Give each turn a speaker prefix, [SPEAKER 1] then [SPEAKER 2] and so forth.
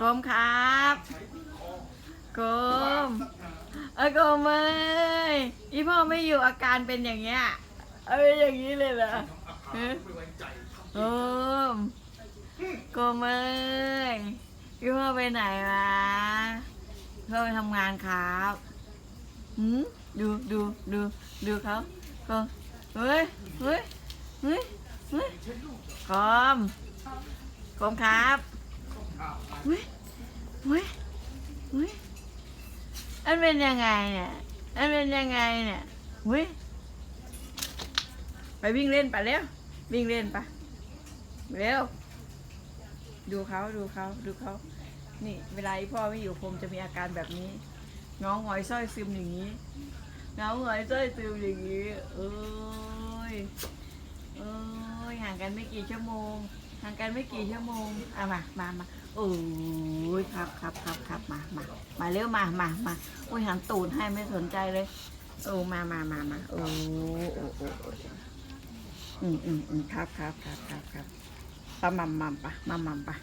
[SPEAKER 1] กรมครับกรมเออกรมเอ้ยอีพ่อไม่อยู่อาการเป็นอย่างเงี้ยเอ้ยอย่างนี้เลยเหรอฮะโอมกรมเอ้ยอีพ่อไปไหนวะพ่อไปทำงานครับหืมดูดูดูดูเขาก็เฮ้ยเฮ้ยเฮ้ยเฮ้ยกรมกรมครับ เฮ้ยเฮ้ยเฮ้ยอันเป็นยังไงเนี่ยอันเป็นยังไงเนี่ยเฮ้ยไปวิ่งเล่นไปเร็ววิ่งเล่นไปเร็วดูเขาดูเขาดูเขานี่ เวลาพ่อไม่อยู่ผมจะมีอาการแบบนี้น้องหงอยสร้อยซึมอย่างนี้น้องหงอยสร้อยซึมอย่างนี้เอ้ยเอ้ยห่างกันไม่กี่ชั่วโมง ห่างกันไม่กี่ชั่วโมงอะมามามาโอ้ยครับครับครับครับมามามาเร็วมามามาโอ้ยหันตูดให้ไม่สนใจเลยโอ้มามามามาโอ้โอ้โอ้อ้อืมอืมอืมครับครับครับครับครับปะมัมมัมปะมัมมัมปะ